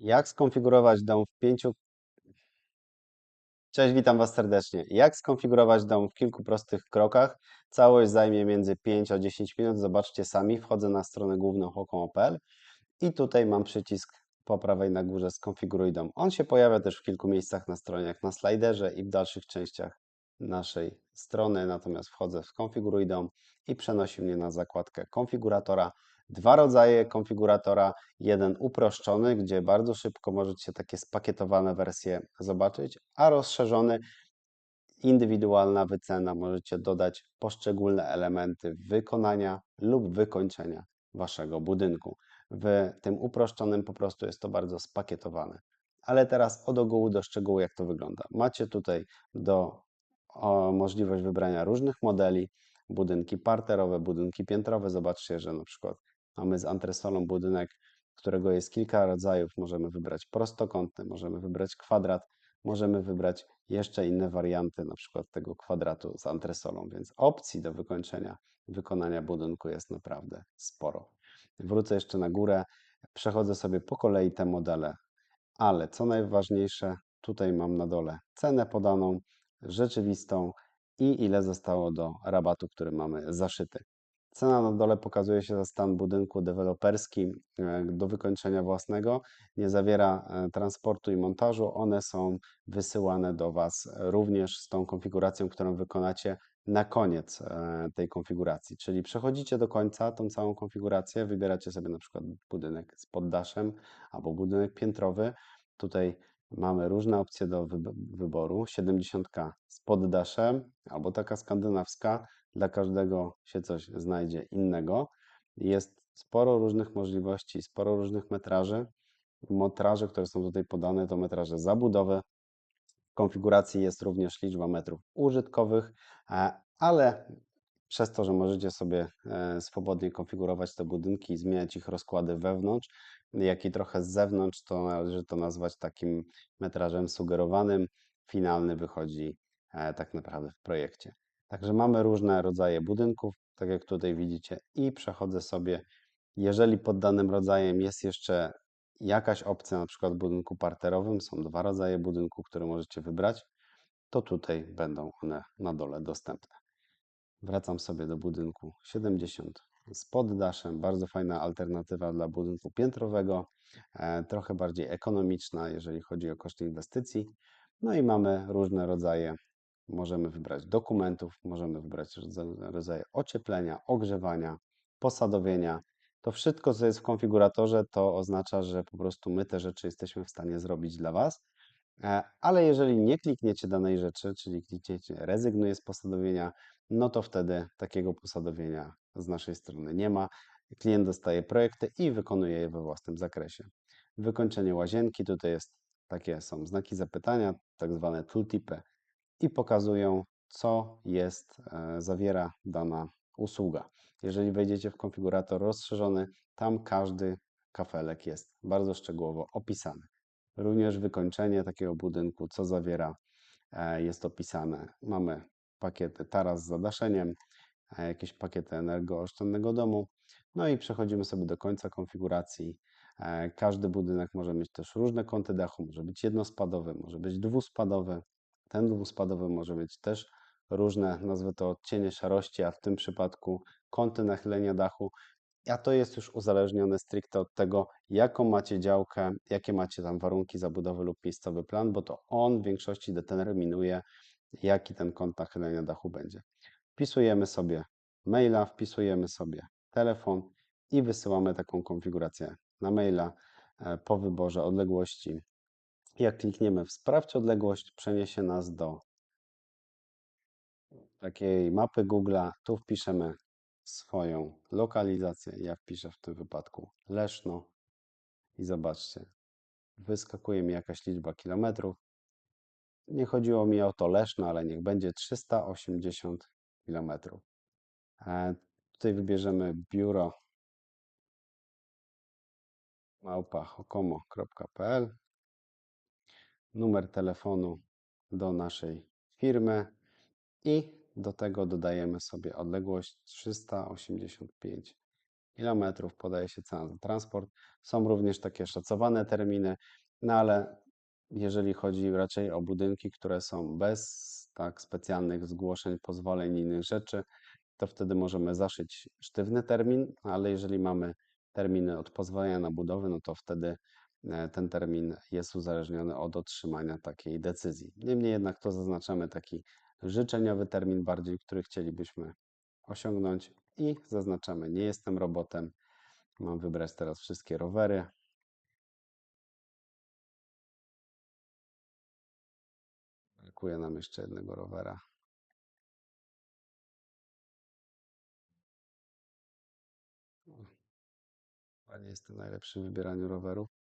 Jak skonfigurować dom w pięciu. Cześć, witam Was serdecznie. Jak skonfigurować dom w kilku prostych krokach? Całość zajmie między 5 a 10 minut. Zobaczcie sami. Wchodzę na stronę główną hokom.pl i tutaj mam przycisk po prawej na górze skonfiguruj dom. On się pojawia też w kilku miejscach na stronie, jak na slajderze i w dalszych częściach naszej strony. Natomiast wchodzę w skonfiguruj dom i przenosi mnie na zakładkę konfiguratora dwa rodzaje konfiguratora. Jeden uproszczony, gdzie bardzo szybko możecie takie spakietowane wersje zobaczyć, a rozszerzony, indywidualna wycena. Możecie dodać poszczególne elementy wykonania lub wykończenia waszego budynku. W tym uproszczonym po prostu jest to bardzo spakietowane. Ale teraz od ogółu do szczegółu, jak to wygląda. Macie tutaj do o, możliwość wybrania różnych modeli, budynki parterowe, budynki piętrowe. Zobaczcie, że na przykład Mamy z antresolą budynek, którego jest kilka rodzajów. Możemy wybrać prostokątny, możemy wybrać kwadrat, możemy wybrać jeszcze inne warianty, na przykład tego kwadratu z antresolą, więc opcji do wykończenia, wykonania budynku jest naprawdę sporo. Wrócę jeszcze na górę, przechodzę sobie po kolei te modele, ale co najważniejsze, tutaj mam na dole cenę podaną, rzeczywistą i ile zostało do rabatu, który mamy zaszyty. Cena na dole pokazuje się za stan budynku deweloperski e, do wykończenia własnego. Nie zawiera e, transportu i montażu. One są wysyłane do Was również z tą konfiguracją, którą wykonacie na koniec e, tej konfiguracji. Czyli przechodzicie do końca tą całą konfigurację, wybieracie sobie na przykład budynek z poddaszem albo budynek piętrowy. Tutaj mamy różne opcje do wyboru. 70 z poddaszem albo taka skandynawska dla każdego się coś znajdzie innego. Jest sporo różnych możliwości, sporo różnych metraży. Metraże, które są tutaj podane, to metraże zabudowy. W konfiguracji jest również liczba metrów użytkowych, e, ale przez to, że możecie sobie e, swobodnie konfigurować te budynki i zmieniać ich rozkłady wewnątrz, jak i trochę z zewnątrz, to należy to nazwać takim metrażem sugerowanym. Finalny wychodzi e, tak naprawdę w projekcie. Także mamy różne rodzaje budynków, tak jak tutaj widzicie, i przechodzę sobie, jeżeli pod danym rodzajem jest jeszcze jakaś opcja, na przykład w budynku parterowym, są dwa rodzaje budynku, które możecie wybrać, to tutaj będą one na dole dostępne. Wracam sobie do budynku 70 z poddaszem, bardzo fajna alternatywa dla budynku piętrowego, e, trochę bardziej ekonomiczna, jeżeli chodzi o koszty inwestycji. No i mamy różne rodzaje Możemy wybrać dokumentów, możemy wybrać rodzaje ocieplenia, ogrzewania, posadowienia. To wszystko, co jest w konfiguratorze, to oznacza, że po prostu my te rzeczy jesteśmy w stanie zrobić dla Was. E, ale jeżeli nie klikniecie danej rzeczy, czyli klikniecie rezygnuję z posadowienia, no to wtedy takiego posadowienia z naszej strony nie ma. Klient dostaje projekty i wykonuje je we własnym zakresie. Wykończenie łazienki, tutaj jest takie są znaki zapytania, tak zwane tooltipy i pokazują, co jest, e, zawiera dana usługa. Jeżeli wejdziecie w konfigurator rozszerzony, tam każdy kafelek jest bardzo szczegółowo opisany. Również wykończenie takiego budynku, co zawiera, e, jest opisane. Mamy pakiety taras z zadaszeniem, e, jakieś pakiety energooszczędnego domu. No i przechodzimy sobie do końca konfiguracji. Każdy budynek może mieć też różne kąty dachu, może być jednospadowy, może być dwuspadowy. Ten dwuspadowy może być też różne, nazwę to odcienie szarości, a w tym przypadku kąty nachylenia dachu. A to jest już uzależnione stricte od tego, jaką macie działkę, jakie macie tam warunki zabudowy lub miejscowy plan, bo to on w większości determinuje, jaki ten kąt nachylenia dachu będzie. Wpisujemy sobie maila, wpisujemy sobie telefon i wysyłamy taką konfigurację na maila e, po wyborze odległości jak klikniemy w sprawdź odległość, przeniesie nas do takiej mapy Google'a. Tu wpiszemy swoją lokalizację. Ja wpiszę w tym wypadku Leszno i zobaczcie, wyskakuje mi jakaś liczba kilometrów. Nie chodziło mi o to Leszno, ale niech będzie 380 kilometrów. E, tutaj wybierzemy biuro małpa.hokomo.pl numer telefonu do naszej firmy i do tego dodajemy sobie odległość 385 kilometrów, podaje się cena za transport. Są również takie szacowane terminy, no ale jeżeli chodzi raczej o budynki, które są bez tak specjalnych zgłoszeń, pozwoleń i innych rzeczy, to wtedy możemy zaszyć sztywny termin, ale jeżeli mamy terminy od pozwolenia na budowę, no to wtedy ten termin jest uzależniony od otrzymania takiej decyzji. Niemniej jednak to zaznaczamy taki życzeniowy termin bardziej, który chcielibyśmy osiągnąć i zaznaczamy nie jestem robotem. Mam wybrać teraz wszystkie rowery. Brakuje nam jeszcze jednego rowera. Chyba nie jestem najlepszy w wybieraniu rowerów.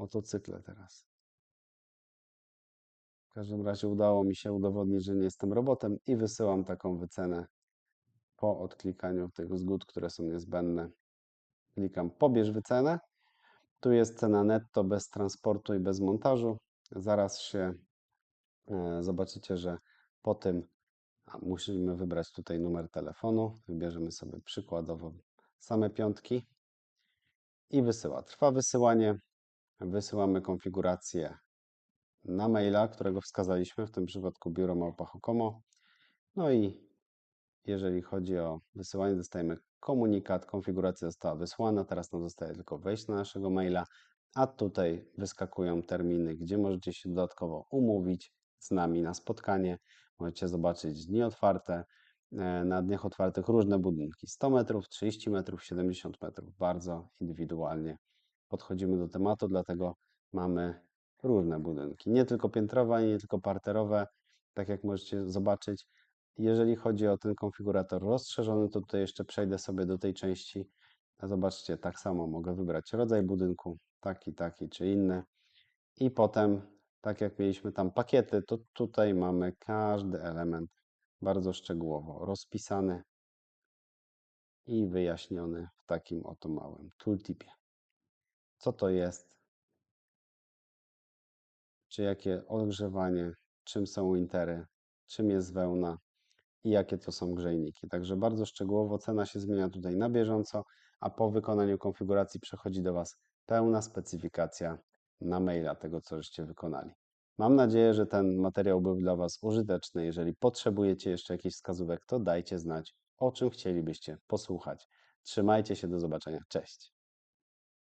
Motocykle teraz. W każdym razie udało mi się udowodnić, że nie jestem robotem i wysyłam taką wycenę po odklikaniu tych zgód, które są niezbędne. Klikam pobierz wycenę. Tu jest cena netto bez transportu i bez montażu. Zaraz się e, zobaczycie, że po tym musimy wybrać tutaj numer telefonu. Wybierzemy sobie przykładowo same piątki i wysyła. Trwa wysyłanie. Wysyłamy konfigurację na maila, którego wskazaliśmy, w tym przypadku biuro Małpa Hokomo. No i jeżeli chodzi o wysyłanie, dostajemy komunikat, konfiguracja została wysłana, teraz nam zostaje tylko wejść na naszego maila, a tutaj wyskakują terminy, gdzie możecie się dodatkowo umówić z nami na spotkanie. Możecie zobaczyć dni otwarte, e, na dniach otwartych różne budynki 100 metrów, 30 metrów, 70 metrów. Bardzo indywidualnie podchodzimy do tematu, dlatego mamy różne budynki. Nie tylko piętrowe, nie tylko parterowe, tak jak możecie zobaczyć. Jeżeli chodzi o ten konfigurator rozszerzony, to tutaj jeszcze przejdę sobie do tej części. Zobaczcie, tak samo mogę wybrać rodzaj budynku, taki, taki czy inny. I potem, tak jak mieliśmy tam pakiety, to tutaj mamy każdy element bardzo szczegółowo rozpisany i wyjaśniony w takim oto małym tooltipie. Co to jest? Czy jakie ogrzewanie? Czym są wintery? Czym jest wełna? i jakie to są grzejniki. Także bardzo szczegółowo cena się zmienia tutaj na bieżąco, a po wykonaniu konfiguracji przechodzi do Was pełna specyfikacja na maila tego, co żeście wykonali. Mam nadzieję, że ten materiał był dla Was użyteczny. Jeżeli potrzebujecie jeszcze jakichś wskazówek, to dajcie znać, o czym chcielibyście posłuchać. Trzymajcie się, do zobaczenia. Cześć.